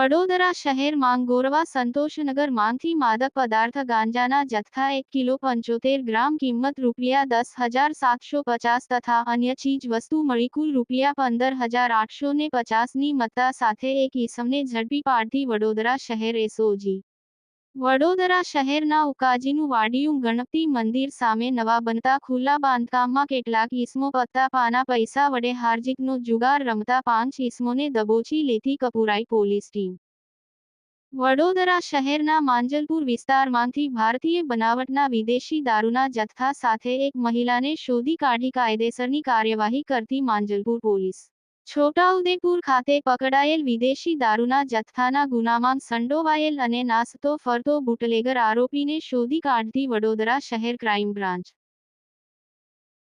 વડોદરા શહેરમાં ગોરવા સંતોષનગર માંથી માદક પદાર્થ ગાંજાના જથ્થા એક કિલો પંચોતેર ગ્રામ કિંમત રૂપિયા દસ હજાર સાતસો પચાસ તથા અન્ય ચીજ વસ્તુ મળી કુલ રૂપિયા પંદર હજાર આઠસો ને પચાસની મત્તા સાથે એક ઈસમને ઝડપી પાડતી વડોદરા શહેર એસઓજી વડોદરા શહેરના ઉકાજીનું વાડિયું ગણપતિ મંદિર સામે નવા બનતા ખુલ્લા બાંધકામમાં કેટલાક ઈસમો પત્તા પાના પૈસા વડે હાર્જિકનો જુગાર રમતા પાંચ ઈસમોને દબોચી લેતી કપુરાઈ પોલીસ ટીમ. વડોદરા શહેરના માંજલપુર વિસ્તારમાંથી ભારતીય બનાવટના વિદેશી દારૂના જથ્થા સાથે એક મહિલાને શોધી કાઢી કાયદેસરની કાર્યવાહી કરતી માંજલપુર પોલીસ. છોટાઉદેપુર ખાતે પકડાયેલ વિદેશી દારૂના જથ્થાના ગુનામાં સંડોવાયેલ અને નાસતો ફરતો બુટલેગર આરોપીને શોધી કાઢતી વડોદરા શહેર ક્રાઇમ બ્રાન્ચ.